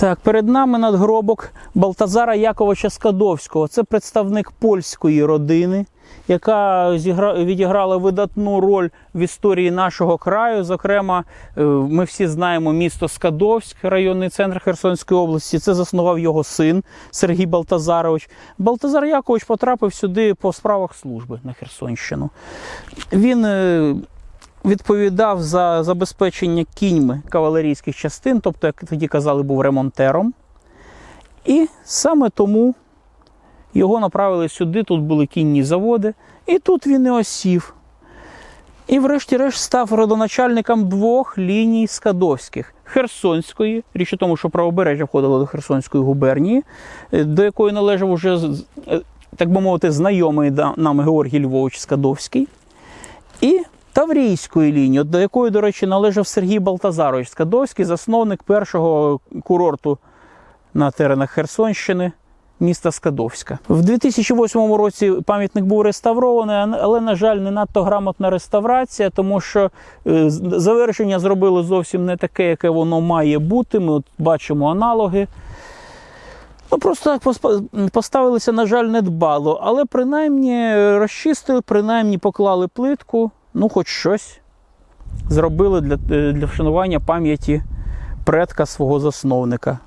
Так, перед нами надгробок Балтазара Яковича Скадовського. Це представник польської родини, яка відіграла видатну роль в історії нашого краю. Зокрема, е, ми всі знаємо місто Скадовськ, районний центр Херсонської області. Це заснував його син Сергій Балтазарович. Балтазар Якович потрапив сюди по справах служби на Херсонщину. Він е, відповідав за забезпечення кіньми кавалерійських частин, тобто, як тоді казали, був ремонтером. І саме тому його направили сюди, тут були кінні заводи, і тут він і осів. І, врешті-решт, став родоначальником двох ліній Скадовських. Херсонської, річ у тому, що правобережжя входило до Херсонської губернії, е, до якої належав уже, е, так би мовити, знайомий нам Георгій Львович Скадовський. Таврійської лінії, до якої, до речі, належав Сергій Балтазарович Скадовський, засновник першого курорту на теренах Херсонщини. Міста Скадовська. В 2008 році пам'ятник був реставрований, але, на жаль, не надто грамотна реставрація, тому що е, завершення зробили зовсім не таке, яке воно має бути. Ми от бачимо аналоги. Ну, просто так поставилися, на жаль, недбало, але принаймні розчистили, принаймні поклали плитку, ну, хоч щось зробили для, е, для вшанування пам'яті предка свого засновника.